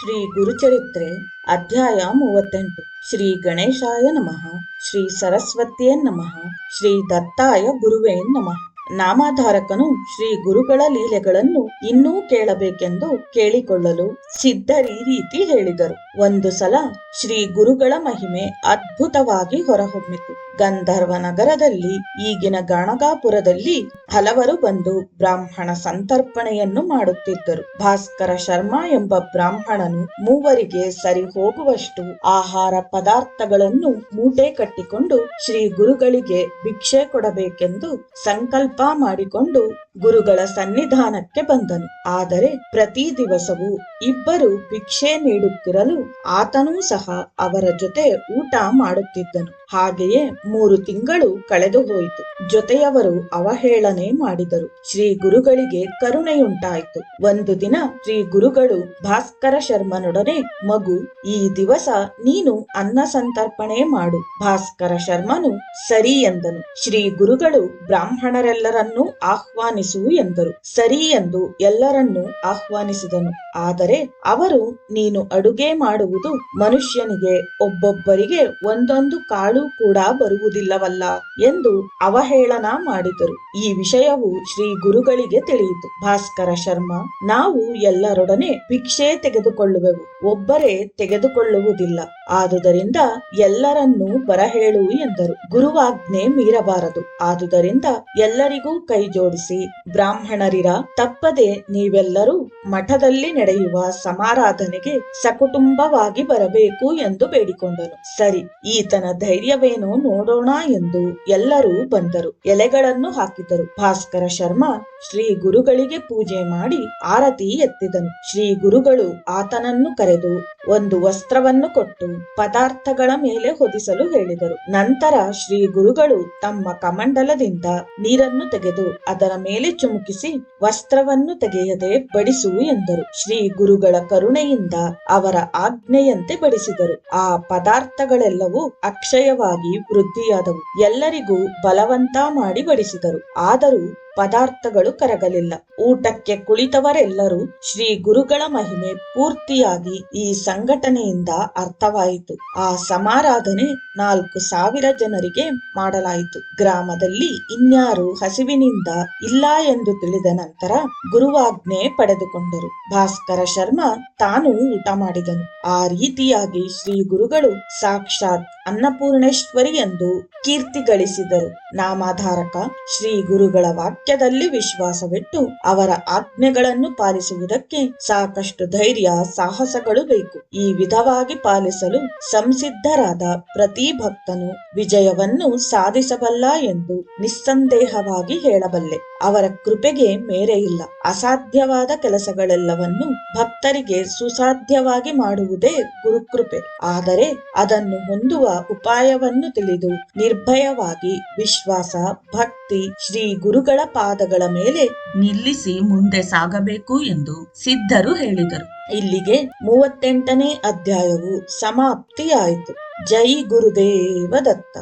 ಶ್ರೀ ಗುರುಚರಿತ್ರೆ ಅಧ್ಯಾಯ ಮೂವತ್ತೆಂಟು. ಶ್ರೀ ಗಣೇಶಾಯ ನಮಃ. ಶ್ರೀ ಸರಸ್ವತಿಯೇ ನಮಃ. ಶ್ರೀ ದತ್ತಾಯ ಗುರುವೇ ನಮಃ. ನಾಮಧಾರಕನು ಶ್ರೀ ಗುರುಗಳ ಲೀಲೆಗಳನ್ನು ಇನ್ನೂ ಕೇಳಬೇಕೆಂದು ಕೇಳಿಕೊಳ್ಳಲು ಸಿದ್ಧರಿ ರೀತಿ ಹೇಳಿದರು. ಒಂದು ಸಲ ಶ್ರೀ ಗುರುಗಳ ಮಹಿಮೆ ಅದ್ಭುತವಾಗಿ ಹೊರಹೊಮ್ಮಿತು. ಗಂಧರ್ವ ನಗರದಲ್ಲಿ ಈಗಿನ ಗಣಗಾಪುರದಲ್ಲಿ ಹಲವರು ಬಂದು ಬ್ರಾಹ್ಮಣ ಸಂತರ್ಪಣೆಯನ್ನು ಮಾಡುತ್ತಿದ್ದರು. ಭಾಸ್ಕರ ಶರ್ಮಾ ಎಂಬ ಬ್ರಾಹ್ಮಣನು ಮೂವರಿಗೆ ಸರಿ ಹೋಗುವಷ್ಟು ಆಹಾರ ಪದಾರ್ಥಗಳನ್ನು ಮೂಟೆ ಕಟ್ಟಿಕೊಂಡು ಶ್ರೀ ಗುರುಗಳಿಗೆ ಭಿಕ್ಷೆ ಕೊಡಬೇಕೆಂದು ಸಂಕಲ್ಪ ಮಾಡಿಕೊಂಡು ಗುರುಗಳ ಸನ್ನಿಧಾನಕ್ಕೆ ಬಂದನು. ಆದರೆ ಪ್ರತಿ ದಿವಸವೂ ಇಬ್ಬರು ಭಿಕ್ಷೆ ನೀಡುತ್ತಿರಲು ಆತನೂ ಸಹ ಅವರ ಜೊತೆ ಊಟ ಮಾಡುತ್ತಿದ್ದನು. ಹಾಗೆಯೇ ಮೂರು ತಿಂಗಳು ಕಳೆದು ಹೋಯಿತು. ಜೊತೆಯವರು ಅವಹೇಳನೆ ಮಾಡಿದರು. ಶ್ರೀ ಗುರುಗಳಿಗೆ ಕರುಣೆಯುಂಟಾಯಿತು. ಒಂದು ದಿನ ಶ್ರೀ ಗುರುಗಳು ಭಾಸ್ಕರ ಶರ್ಮನೊಡನೆ, ಮಗು, ಈ ದಿವಸ ನೀನು ಅನ್ನ ಸಂತರ್ಪಣೆ ಮಾಡು. ಭಾಸ್ಕರ ಶರ್ಮನು ಸರಿ ಎಂದನು. ಶ್ರೀ ಗುರುಗಳು ಬ್ರಾಹ್ಮಣರೆಲ್ಲರನ್ನೂ ಆಹ್ವಾನಿಸು ಎಂದರು. ಸರಿ ಎಂದು ಎಲ್ಲರನ್ನೂ ಆಹ್ವಾನಿಸಿದನು. ಆದರೆ ಅವರು, ನೀನು ಅಡುಗೆ ಮಾಡುವುದು ಮನುಷ್ಯನಿಗೆ, ಒಬ್ಬೊಬ್ಬರಿಗೆ ಒಂದೊಂದು ಕಾಳು ಕೂಡ ಬರುವುದಿಲ್ಲವಲ್ಲ ಎಂದು ಅವಹೇಳನ ಮಾಡಿದರು. ಈ ವಿಷಯವು ಶ್ರೀ ಗುರುಗಳಿಗೆ ತಿಳಿಯಿತು. ಭಾಸ್ಕರ ಶರ್ಮ, ನಾವು ಎಲ್ಲರೊಡನೆ ಭಿಕ್ಷೆ ತೆಗೆದುಕೊಳ್ಳುವೆವು. ಒಬ್ಬರೇ ತೆಗೆದುಕೊಳ್ಳುವುದಿಲ್ಲ. ಆದುದರಿಂದ ಎಲ್ಲರನ್ನೂ ಬರಹೇಳು ಎಂದರು. ಗುರುವಾಜ್ಞೆ ಮೀರಬಾರದು. ಆದುದರಿಂದ ಎಲ್ಲರಿಗೂ ಕೈ ಜೋಡಿಸಿ ಬ್ರಾಹ್ಮಣರಿರ ತಪ್ಪದೆ ನೀವೆಲ್ಲರೂ ಮಠದಲ್ಲಿ ನಡೆಯುವ ಸಮಾರಾಧನೆಗೆ ಸಕುಟುಂಬವಾಗಿ ಬರಬೇಕು ಎಂದು ಬೇಡಿಕೊಂಡನು. ಸರಿ, ಈತನ ಧೈರ್ಯವೇನೋ ನೋಡೋಣ ಎಂದು ಎಲ್ಲರೂ ಬಂದರು. ಎಲೆಗಳನ್ನು ಹಾಕಿದರು. ಭಾಸ್ಕರ ಶರ್ಮಾ ಶ್ರೀ ಗುರುಗಳಿಗೆ ಪೂಜೆ ಮಾಡಿ ಆರತಿ ಎತ್ತಿದನು. ಶ್ರೀ ಗುರುಗಳು ಆತನನ್ನು ಕರೆದು ಒಂದು ವಸ್ತ್ರವನ್ನು ಕೊಟ್ಟು ಪದಾರ್ಥಗಳ ಮೇಲೆ ಹೊದಿಸಲು ಹೇಳಿದರು. ನಂತರ ಶ್ರೀ ಗುರುಗಳು ತಮ್ಮ ಕಮಂಡಲದಿಂದ ನೀರನ್ನು ತೆಗೆದು ಅದರ ಮೇಲೆ ಚುಮುಕಿಸಿ ವಸ್ತ್ರವನ್ನು ತೆಗೆಯದೆ ಬಡಿಸು ಎಂದರು. ಶ್ರೀ ಗುರುಗಳ ಕರುಣೆಯಿಂದ ಅವರ ಆಜ್ಞೆಯಂತೆ ಬಡಿಸಿದರು. ಆ ಪದಾರ್ಥಗಳೆಲ್ಲವೂ ಅಕ್ಷಯವಾಗಿ ವೃದ್ಧಿಯಾದವು. ಎಲ್ಲರಿಗೂ ಬಲವಂತ ಮಾಡಿ ಬಡಿಸಿದರು. ಆದರೂ ಪದಾರ್ಥಗಳು ಕರಗಲಿಲ್ಲ. ಊಟಕ್ಕೆ ಕುಳಿತವರೆಲ್ಲರೂ ಶ್ರೀ ಗುರುಗಳ ಮಹಿಮೆ ಪೂರ್ತಿಯಾಗಿ ಈ ಸಂಘಟನೆಯಿಂದ ಅರ್ಥವಾಯಿತು. ಆ ಸಮಾರಾಧನೆ ನಾಲ್ಕು ಸಾವಿರ ಜನರಿಗೆ ಮಾಡಲಾಯಿತು. ಗ್ರಾಮದಲ್ಲಿ ಇನ್ಯಾರು ಹಸಿವಿನಿಂದ ಇಲ್ಲ ಎಂದು ತಿಳಿದ ನಂತರ ಗುರುವಾಜ್ಞೆ ಪಡೆದುಕೊಂಡರು. ಭಾಸ್ಕರ ಶರ್ಮಾ ತಾನು ಊಟ ಮಾಡಿದನು. ಆ ರೀತಿಯಾಗಿ ಶ್ರೀ ಗುರುಗಳು ಸಾಕ್ಷಾತ್ ಅನ್ನಪೂರ್ಣೇಶ್ವರಿ ಎಂದು ಕೀರ್ತಿ ಗಳಿಸಿದರು. ನಾಮಾಧಾರಕ ಶ್ರೀ ಗುರುಗಳ ವಾಕ್ಯದಲ್ಲಿ ವಿಶ್ವಾಸವಿಟ್ಟು ಅವರ ಆಜ್ಞೆಗಳನ್ನು ಪಾಲಿಸುವುದಕ್ಕೆ ಸಾಕಷ್ಟು ಧೈರ್ಯ, ಸಾಹಸಗಳು ಬೇಕು. ಈ ವಿಧವಾಗಿ ಪಾಲಿಸಲು ಸಂಸಿದ್ಧರಾದ ಪ್ರತಿ ಭಕ್ತನು ವಿಜಯವನ್ನು ಸಾಧಿಸಬಲ್ಲ ಎಂದು ನಿಸ್ಸಂದೇಹವಾಗಿ ಹೇಳಬಲ್ಲೆ. ಅವರ ಕೃಪೆಗೆ ಮೇರೆ ಇಲ್ಲ. ಅಸಾಧ್ಯವಾದ ಕೆಲಸಗಳೆಲ್ಲವನ್ನು ಭಕ್ತರಿಗೆ ಸುಸಾಧ್ಯವಾಗಿ ಮಾಡುವುದೇ ಗುರುಕೃಪೆ. ಆದರೆ ಅದನ್ನು ಹೊಂದುವ ಉಪಾಯವನ್ನು ತಿಳಿದು ನಿರ್ಭಯವಾಗಿ ವಿಶ್ವಾಸ, ಭಕ್ತಿ, ಶ್ರೀ ಗುರುಗಳ ಪಾದಗಳ ಮೇಲೆ ನಿಲ್ಲಿಸಿ ಮುಂದೆ ಸಾಗಬೇಕು ಎಂದು ಸಿದ್ಧರು ಹೇಳಿದರು. ಇಲ್ಲಿಗೆ ಮೂವತ್ತೆಂಟನೇ ಅಧ್ಯಾಯವು ಸಮಾಪ್ತಿಯಾಯಿತು. ಜೈ ಗುರುದೇವ ದತ್ತ